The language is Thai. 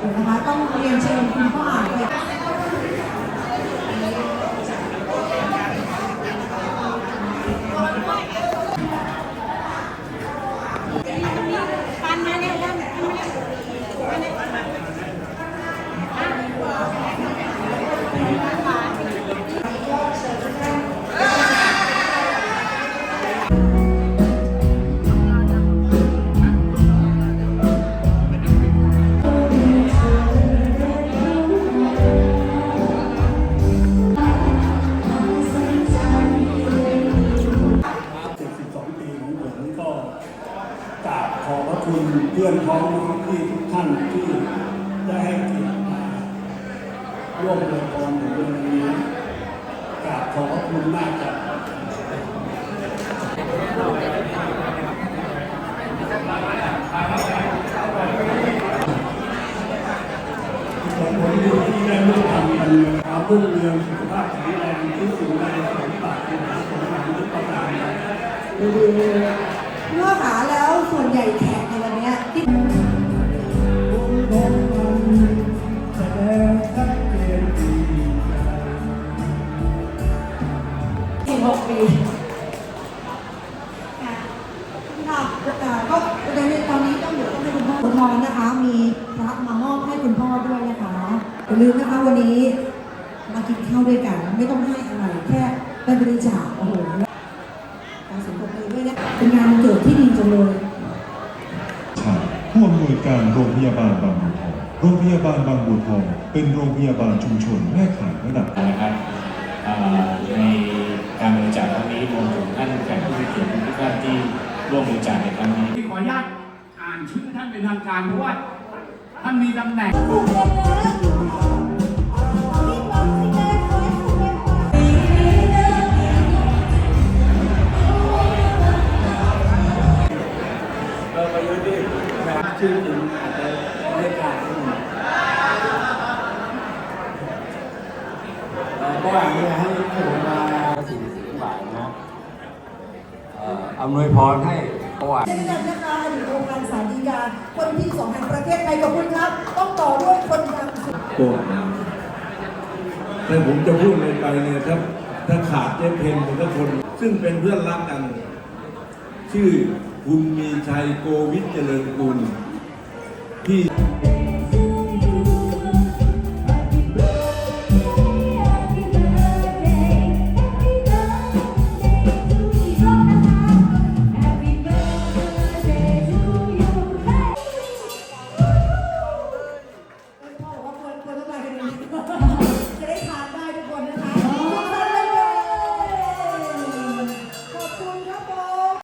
เดี๋ยวนะคะต้องเรียนเชิญคุณพ่ออ่านไป ขอบพระคุณเพื่อนพ้องน้องที่ทุกท่านที่ได้ให้เกียรติมาร่วมอวยพรในวันนี้กราบขอบพระคุณมากครับผลผลดีที่ได้ร่วมทำกันความรุ่งเรื่องสุขภาพแข็งแรงที่สูงในสมบัติในสมบัติทุกประการครับเมื่อขาแล้ว ส่วนใหญ่แขกในวันเนี้ยที่คุณคงมันแสดงชัดเจนดี16ปีค่ะค่ะอ่าก็ในตอนนี้ต้องเดี๋ยวต้องให้คุณพ่อคุณพ่อนะคะ มีพระมามอบให้คุณพ่อด้วยนะคะอย่าลืมนะคะวันนี้มากินข้าวด้วยกัน ไม่ต้องให้อะไรแค่ไปบริจาคโอ้โหการสมทบมือด้วยนะเป็นงานวันเกิดที่ดีจังเลยชัยผู้อำนวย การโรงพยาบาลบางบัวทอง โรงพยาบาลบางบัวทอง เป็นโรงพยาบาลชุมชนแม่ข่ายระดับนะครับเอ่อในการบริจาคครั้งนี้รวมถึงท่านแขกผู้มีเกียรติทุกท่านที่ร่วมบริจาคในครั้งนี้ขออนุญาตอ่านชื่อท่านเป็นทางการเพราะว่าท่านมีตำแหน่ง ชื่อถึงอาจจะไม่กล้าขึ้นก็อย่างนี้ให้ผมมาสิ่งสิ่งหลายนะเอ่ออำนวยพรให้เพราะว่าเช่นกันนะคะอดีตองค์การสารดีกาคนที่สองแห่งประเทศไทยขอบคุณครับ ต้องต่อด้วยคนดังสุดโกรธนะแต่ผมจะพูดอะไรไปเนี่ยถ้าถ้าขาดเจ๊เพนเป็นคน ซึ่งเป็นเพื่อนรักกัน ชื่อคุณมีชัยโกวิทเจริญกุล ที่